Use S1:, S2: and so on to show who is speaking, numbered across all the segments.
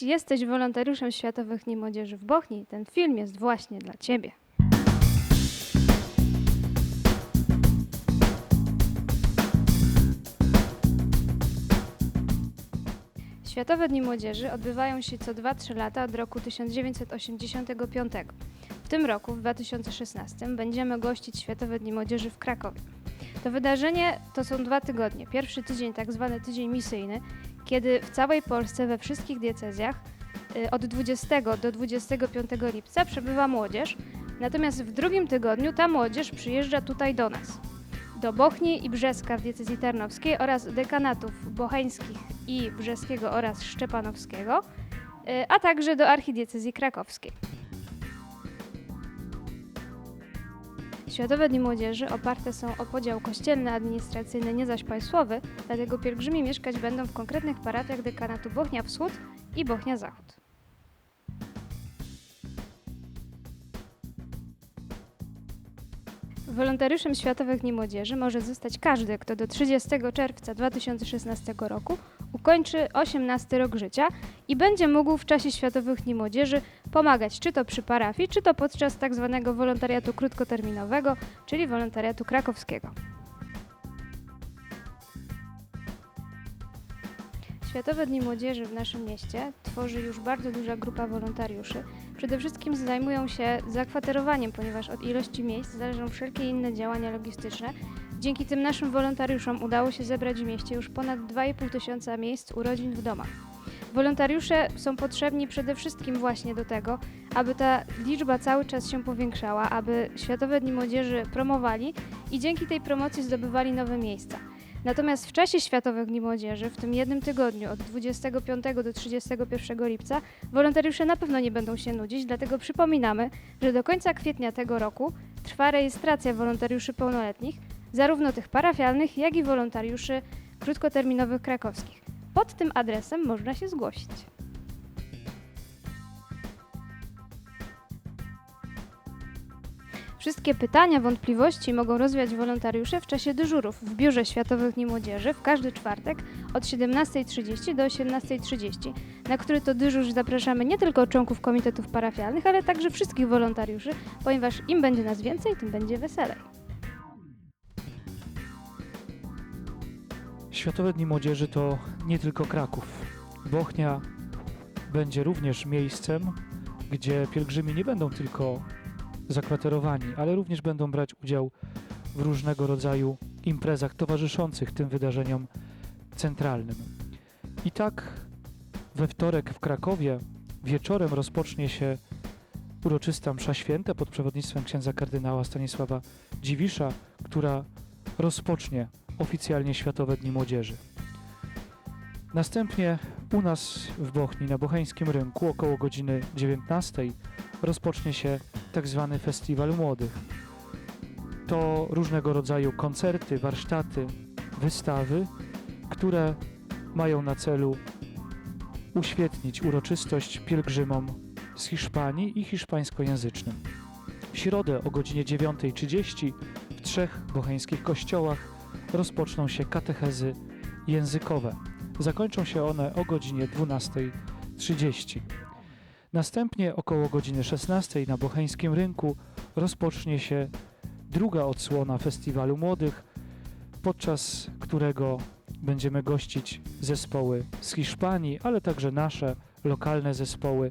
S1: Jeśli jesteś wolontariuszem Światowych Dni Młodzieży w Bochni, ten film jest właśnie dla Ciebie. Światowe Dni Młodzieży odbywają się co 2-3 lata od roku 1985. W tym roku, w 2016, będziemy gościć Światowe Dni Młodzieży w Krakowie. To wydarzenie to są dwa tygodnie. Pierwszy tydzień, tak zwany tydzień misyjny, kiedy w całej Polsce, we wszystkich diecezjach y, od 20 do 25 lipca przebywa młodzież, natomiast w drugim tygodniu ta młodzież przyjeżdża tutaj do nas. Do Bochni i Brzeska w diecezji tarnowskiej oraz dekanatów bocheńskich i brzeskiego oraz szczepanowskiego, y, a także do archidiecezji krakowskiej. Światowe Dni Młodzieży oparte są o podział kościelny, administracyjny, nie zaś państwowy, dlatego pielgrzymi mieszkać będą w konkretnych parafiach dekanatu Bochnia Wschód i Bochnia Zachód. Wolontariuszem Światowych Dni Młodzieży może zostać każdy, kto do 30 czerwca 2016 roku ukończy 18 rok życia i będzie mógł w czasie Światowych Dni Młodzieży pomagać czy to przy parafii, czy to podczas tak zwanego wolontariatu krótkoterminowego, czyli wolontariatu krakowskiego. Światowe Dni Młodzieży w naszym mieście tworzy już bardzo duża grupa wolontariuszy. Przede wszystkim zajmują się zakwaterowaniem, ponieważ od ilości miejsc zależą wszelkie inne działania logistyczne. Dzięki tym naszym wolontariuszom udało się zebrać w mieście już ponad 2,5 tysiąca miejsc urodzin w domach. Wolontariusze są potrzebni przede wszystkim właśnie do tego, aby ta liczba cały czas się powiększała, aby Światowe Dni Młodzieży promowali i dzięki tej promocji zdobywali nowe miejsca. Natomiast w czasie Światowych Dni Młodzieży, w tym jednym tygodniu od 25 do 31 lipca, wolontariusze na pewno nie będą się nudzić, dlatego przypominamy, że do końca kwietnia tego roku trwa rejestracja wolontariuszy pełnoletnich, zarówno tych parafialnych, jak i wolontariuszy krótkoterminowych krakowskich. Pod tym adresem można się zgłosić. Wszystkie pytania, wątpliwości mogą rozwiać wolontariusze w czasie dyżurów w Biurze Światowych Dni Młodzieży w każdy czwartek od 17.30 do 18.30, na który to dyżur zapraszamy nie tylko członków komitetów parafialnych, ale także wszystkich wolontariuszy, ponieważ im będzie nas więcej, tym będzie weselej.
S2: Światowe Dni Młodzieży to nie tylko Kraków. Bochnia będzie również miejscem, gdzie pielgrzymi nie będą tylko zakwaterowani, ale również będą brać udział w różnego rodzaju imprezach towarzyszących tym wydarzeniom centralnym. I tak we wtorek w Krakowie wieczorem rozpocznie się uroczysta msza święta pod przewodnictwem księdza kardynała Stanisława Dziwisza, która rozpocznie oficjalnie Światowe Dni Młodzieży. Następnie u nas w Bochni, na Bocheńskim Rynku, około godziny 19 rozpocznie się tak zwany Festiwal Młodych. To różnego rodzaju koncerty, warsztaty, wystawy, które mają na celu uświetnić uroczystość pielgrzymom z Hiszpanii i hiszpańskojęzycznym. W środę o godzinie 9.30 w trzech bocheńskich kościołach rozpoczną się katechezy językowe. Zakończą się one o godzinie 12.30. Następnie około godziny 16 na Bocheńskim Rynku rozpocznie się druga odsłona Festiwalu Młodych, podczas którego będziemy gościć zespoły z Hiszpanii, ale także nasze lokalne zespoły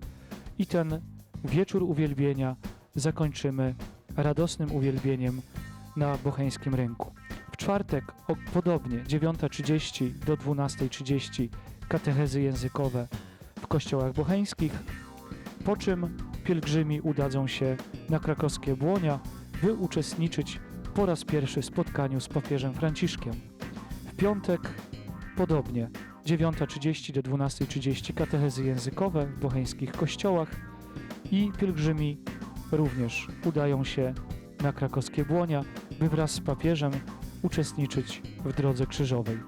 S2: i ten wieczór uwielbienia zakończymy radosnym uwielbieniem na Bocheńskim Rynku. Czwartek o, podobnie 9.30 do 12.30 katechezy językowe w kościołach bocheńskich, po czym pielgrzymi udadzą się na krakowskie Błonia, by uczestniczyć po raz pierwszy w spotkaniu z papieżem Franciszkiem. W piątek podobnie 9.30 do 12.30 katechezy językowe w bocheńskich kościołach i pielgrzymi również udają się na krakowskie Błonia, by wraz z papieżem uczestniczyć w drodze krzyżowej.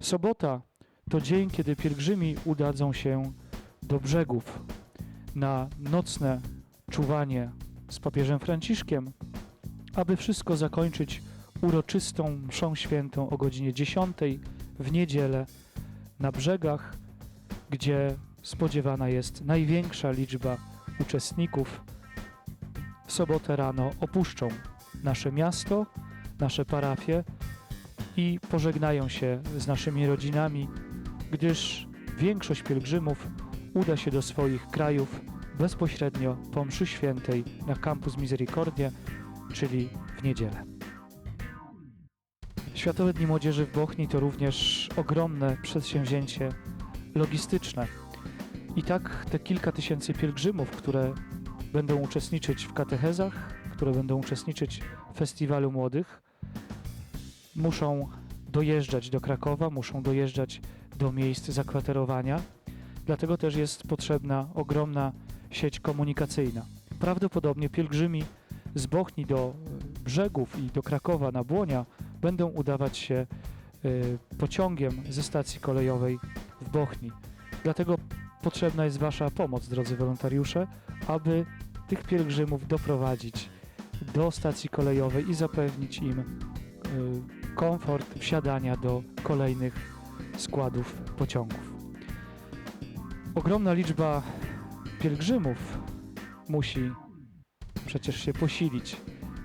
S2: Sobota to dzień, kiedy pielgrzymi udadzą się do brzegów na nocne czuwanie z papieżem Franciszkiem, aby wszystko zakończyć uroczystą mszą świętą o godzinie 10 w niedzielę na brzegach, gdzie spodziewana jest największa liczba uczestników. W sobotę rano opuszczą nasze miasto, nasze parafie i pożegnają się z naszymi rodzinami, gdyż większość pielgrzymów uda się do swoich krajów bezpośrednio po mszy świętej na Campus Misericordia, czyli w niedzielę. Światowe Dni Młodzieży w Bochni to również ogromne przedsięwzięcie logistyczne. I tak te kilka tysięcy pielgrzymów, które będą uczestniczyć w katechezach, które będą uczestniczyć w Festiwalu Młodych, muszą dojeżdżać do Krakowa, muszą dojeżdżać do miejsc zakwaterowania. Dlatego też jest potrzebna ogromna sieć komunikacyjna. Prawdopodobnie pielgrzymi z Bochni do y, brzegów i do Krakowa na Błonia będą udawać się y, pociągiem ze stacji kolejowej w Bochni. Dlatego potrzebna jest Wasza pomoc, drodzy wolontariusze, aby tych pielgrzymów doprowadzić do stacji kolejowej i zapewnić im y, komfort wsiadania do kolejnych składów pociągów. Ogromna liczba pielgrzymów musi przecież się posilić.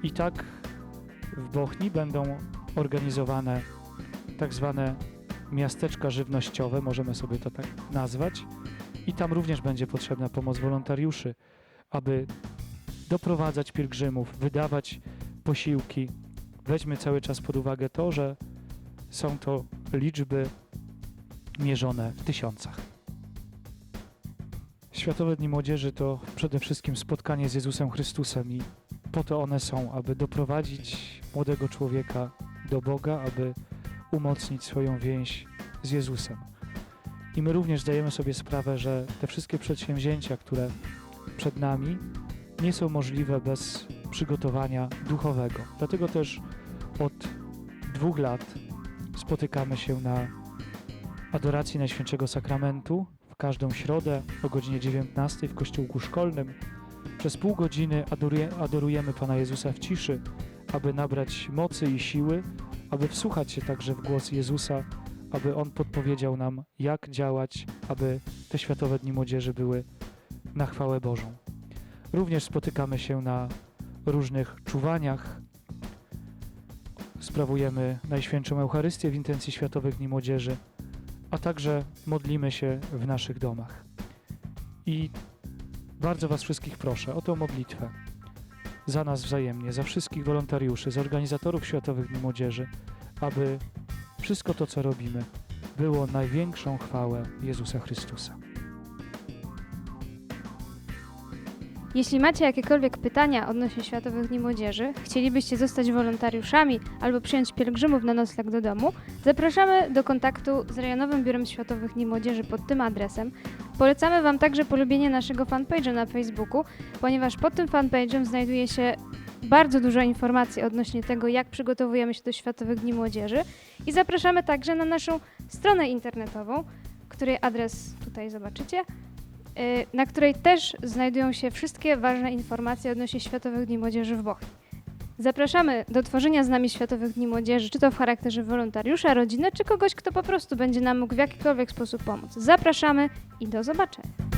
S2: I tak w Bochni będą organizowane tak zwane miasteczka żywnościowe, możemy sobie to tak nazwać. I tam również będzie potrzebna pomoc wolontariuszy, aby doprowadzać pielgrzymów, wydawać posiłki. Weźmy cały czas pod uwagę to, że są to liczby mierzone w tysiącach. Światowe Dni Młodzieży to przede wszystkim spotkanie z Jezusem Chrystusem i po to one są, aby doprowadzić młodego człowieka do Boga, aby umocnić swoją więź z Jezusem. I my również zdajemy sobie sprawę, że te wszystkie przedsięwzięcia, które przed nami, nie są możliwe bez przygotowania duchowego. Dlatego też od dwóch lat spotykamy się na adoracji Najświętszego Sakramentu w każdą środę o godzinie 19 w kościółku szkolnym. Przez pół godziny adoruje, adorujemy Pana Jezusa w ciszy, aby nabrać mocy i siły, aby wsłuchać się także w głos Jezusa, aby On podpowiedział nam, jak działać, aby te Światowe Dni Młodzieży były na chwałę Bożą. Również spotykamy się na różnych czuwaniach. Sprawujemy Najświętszą Eucharystię w intencji Światowych Dni Młodzieży, a także modlimy się w naszych domach. I bardzo Was wszystkich proszę o tą modlitwę za nas wzajemnie, za wszystkich wolontariuszy, za organizatorów Światowych Dni Młodzieży, aby wszystko to, co robimy, było największą chwałę Jezusa Chrystusa.
S1: Jeśli macie jakiekolwiek pytania odnośnie Światowych Dni Młodzieży, chcielibyście zostać wolontariuszami albo przyjąć pielgrzymów na nocleg do domu, zapraszamy do kontaktu z Rejonowym Biurem Światowych Dni Młodzieży pod tym adresem. Polecamy Wam także polubienie naszego fanpage'a na Facebooku, ponieważ pod tym fanpage'em znajduje się bardzo dużo informacji odnośnie tego, jak przygotowujemy się do Światowych Dni Młodzieży i zapraszamy także na naszą stronę internetową, której adres tutaj zobaczycie, na której też znajdują się wszystkie ważne informacje odnośnie Światowych Dni Młodzieży w Bochni. Zapraszamy do tworzenia z nami Światowych Dni Młodzieży, czy to w charakterze wolontariusza, rodziny, czy kogoś, kto po prostu będzie nam mógł w jakikolwiek sposób pomóc. Zapraszamy i do zobaczenia.